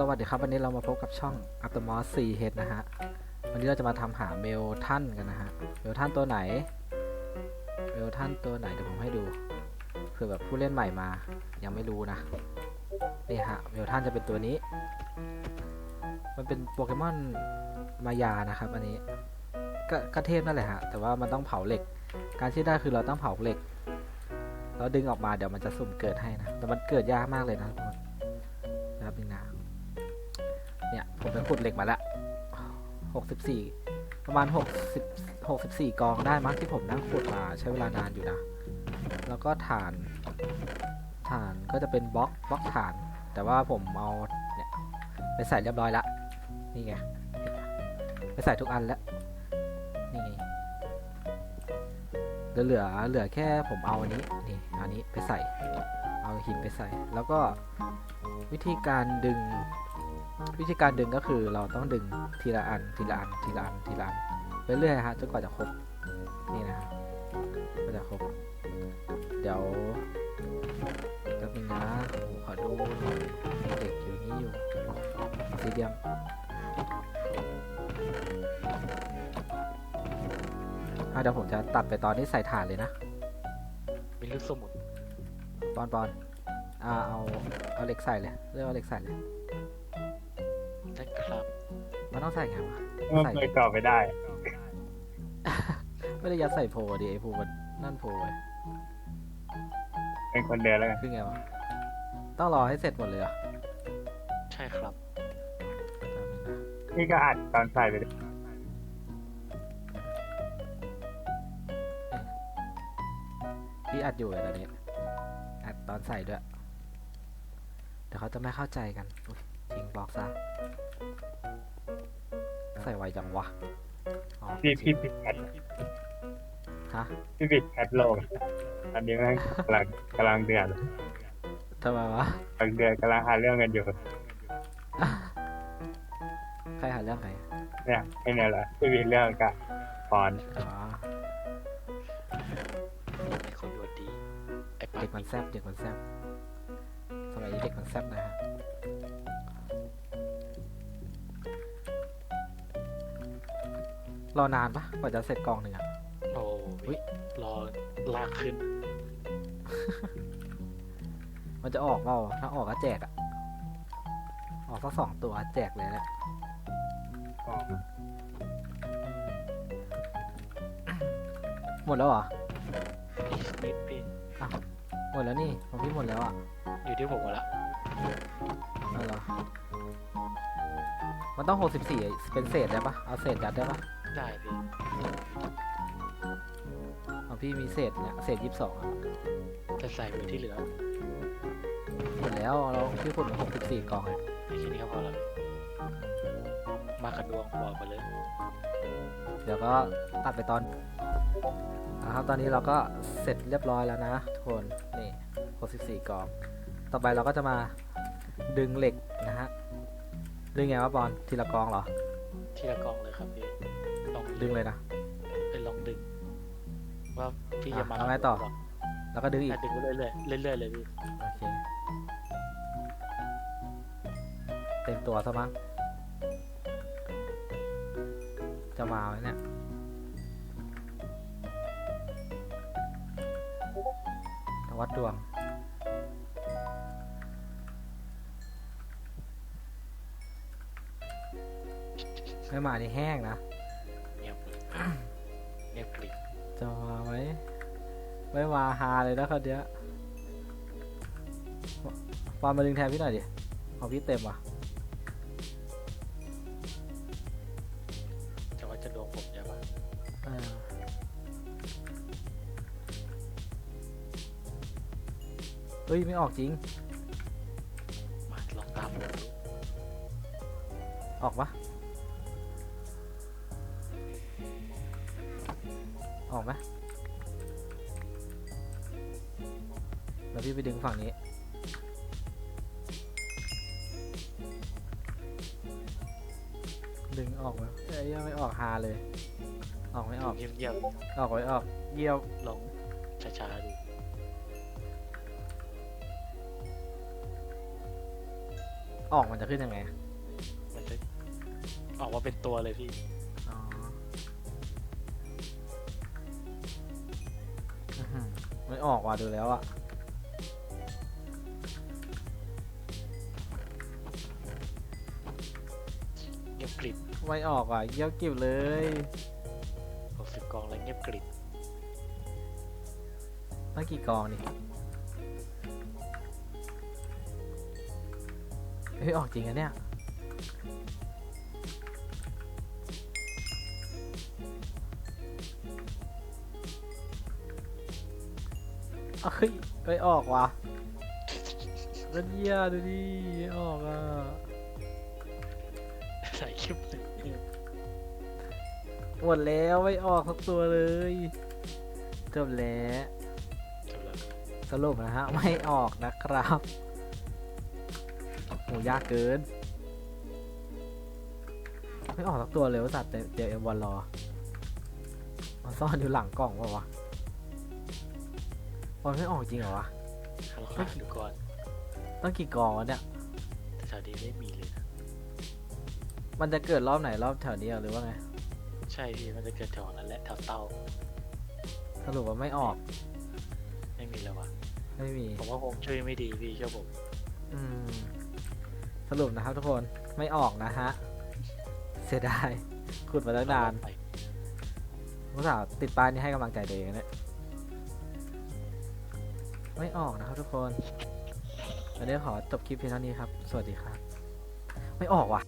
สวัสดีครับ วันนี้เรามาพบกับช่อง a t o m o s 4 h นะฮะ วันนี้เราจะมาทำหาเมลท่านกันนะฮะ เมลท่านตัวไหน เมลท่านตัวไหนเดี๋ยวผมให้ดูเผื่อแบบผู้เล่นใหม่มา ยังไม่รู้นะ นี่ฮะ เมลท่านจะเป็นตัวนี้ มันเป็นโปเกมอนมายานะครับ อันนี้ก็ก็เทพนั่นแหละฮะ แต่ว่ามันต้องเผาเหล็ก การที่ได้คือเราต้องเผาเหล็ก แล้วดึงออกมาเดี๋ยวมันจะสุ่มเกิดให้นะ แต่มันเกิดยากมากเลยนะทุกคนนะครับนึงนะ เนี่ย ผมไปขุดเหล็กมาแล้วหกสิบสี่ประมาณหกสิบหกสิบสี่กองได้มั้งที่ผมนั่งขุดมาใช้เวลานานอยู่นะ แล้วก็ฐาน ฐานก็จะเป็นบล็อกบล็อกฐาน แต่ว่าผมเอาเนี่ยไปใส่เรียบร้อยละ นี่ไง ไปใส่ทุกอันแล้ว นี่ไงเลือเหลือเหลือแค่ผมเอาอันนี้นี่อันนี้ไปใส่ เอาหินไปใส่ แล้วก็วิธีการดึง วิธีการดึงก็คือเราต้องดึงทีละอันทีละอันทีละอันทีละอันเรื่อยๆฮะจนกว่าจะครบนี่นะฮะก็จะครบ เดี๋ยวแป๊บนึงนะขอดูหน่อยมีเด็กอยู่นี่อยู่สีเดียมเดี๋ยวผมจะตัดไปตอนที่ใส่ถ่านเลยนะมีลูกสมุนปอนปอนอ่าเอาเอาเหล็กใส่เลยเรียกเอาเหล็กใส่เลย ครับมันต้องใส่ไงวะมันใส่เคยก่อไม่ได้ ไม่ได้ยัดใส่โพลดิไอโพลมันนั่นโพลไว้เป็นคนเดินแล้วกันคือไงวะต้องรอให้เสร็จหมดเลยเหรอใช่ครับแป๊บนึงนะนี่ก็อัดตอนใส่ไปเลยพี่อัดอยู่เลยตอนนี้อัดตอนใส่ด้วยเดี๋ยวเขาจะไม่เข้าใจกันอุ๊ยทิ้งบล็อกซะ ใส่ไวจังวะอ๋อพี่พี่ปิดแคทฮะพี่ปิดแคทโลกอันนี้แม่งกำลังกำลังเดือดทำไมวะกำลังเดือดกำลังหาเรื่องกันอยู่ ใครหาเรื่องใครเนี่ยไอ้เนี่ยแหละพี่มีเรื่องกับปอนอ๋อไอ้คนดวงดีไอ้ปาเด็กมันแซบเด็กมันแซบสมัยนี้เด็กมันแซบนะฮะ รอนานปะกว่าจะเสร็จกองหนึ่งอะโอ้อุ๊ยรอลากขึ้น มันจะออกเปล่าถ้าออกก็แจกอะออกสักสองตัวแจกเลยแหละอ๋อหมดแล้วเหรออีกนิดพี่หมดแล้วนี่ของพี่หมดแล้วอะอยู่ที่ผมหมดละเอาเหรอมันต้องหกสิบสี่เป็นเศษได้ปะเอาเศษยัดได้ปะ ได้พี่ของพี่มีเศษเนี่ยเศษยี่สิบสองอะแต่ใส่ไปที่เหลือหมดแล้วแล้วพี่ขุดมาหกสิบสี่กล่องอะไอ้แค่นี้ก็พอแล้วมากันดวงบอกไปเลยเดี๋ยวก็ตัดไปตอนนะครับตอนนี้เราก็เสร็จเรียบร้อยแล้วนะทุกคนนี่หกสิบสี่กล่อง ต่อไปเราก็จะมาดึงเหล็กนะฮะดึงไงวะบอลทีละกองเหรอ ทีละกองเลยครับพี่ลอง ดึงเลยนะ เป็นลองดึง ว่าพี่อะจะมาเอาไงต่อแล้วก็ดึงอีกอะดึงไปเรื่อยๆเรื่อยๆเลยพี่โอเค เต็มตัวซะมั้ง จะมาไหมเนี่ยตวัดดวง ไม่มานี่แห้งนะเงียบ เงียบกริบจะมาไหมไม่มาฮาเลยนะคนเนี้ยฟอนมาดึงแทนพี่หน่อยดิของพี่เต็มว่ะจะว่าจะดวงผมใช่ปะเออเฮ้ย ไม่ออกจริง มาลองตามผมดูออกปะ ออกไหมแล้วพี่ไปดึงฝั่งนี้ ดึงออกไหมเอ้ยยังไม่ออกฮาเลย ออกไม่ออกเงียบออกไม่ออก เยี่ยวๆลองช้าๆดูออกมันจะขึ้นยังไง มันจะออกมาเป็นตัวเลยพี่ อไม่ออกว่ะดูแล้วอะเงียบกริบไม่ออกว่ะเยี่ยวกิบเลยหกสิบกองแล้วเงียบกริบตั้งกี่กองนี่เฮ้ยออกจริงอะเนี่ย เฮ้ยเอ้ยออกว่ะแล้วเยี่ยดูดิไม่ออกอะใส่คลิปหนึ่งหมดแล้วไม่ออกสักตัวเลยจบแล้วจบแล้วสรุปนะฮะไม่ออกนะครับโหยากเกิน ไม่ออกสักตัวเลยว่าสัตว์เดี๋ยวเอ็มบอลรอมันซ่อนอยู่หลังกล่องเปล่าวะ บอลไม่ออกจริงเหรอวะลองหาดูก่อนต้องกี่กองวะเนี่ย แต่แถวนี้ไม่มีเลยนะมันจะเกิดรอบไหนรอบแถวนี้เหรอหรือว่าไงใช่พี่มันจะเกิดแถวนั้นแหละแถวเต้าสรุปว่าไม่ออก ไม่มีแล้ววะไม่มี ผมว่าผมช่วยไม่ดีพี่เชื่อผมอืม สรุปนะครับทุกคน ไม่ออกนะฮะ เสียดาย ขุดมาตั้งนานไป ผู้สาวติดป้ายนี้ให้กำลังใจตัวเองนะเนี่ย ไม่ออกนะครับทุกคนวันนี้ขอจบคลิปเพียงเท่านี้ครับ สวัสดีครับ ไม่ออกว่ะ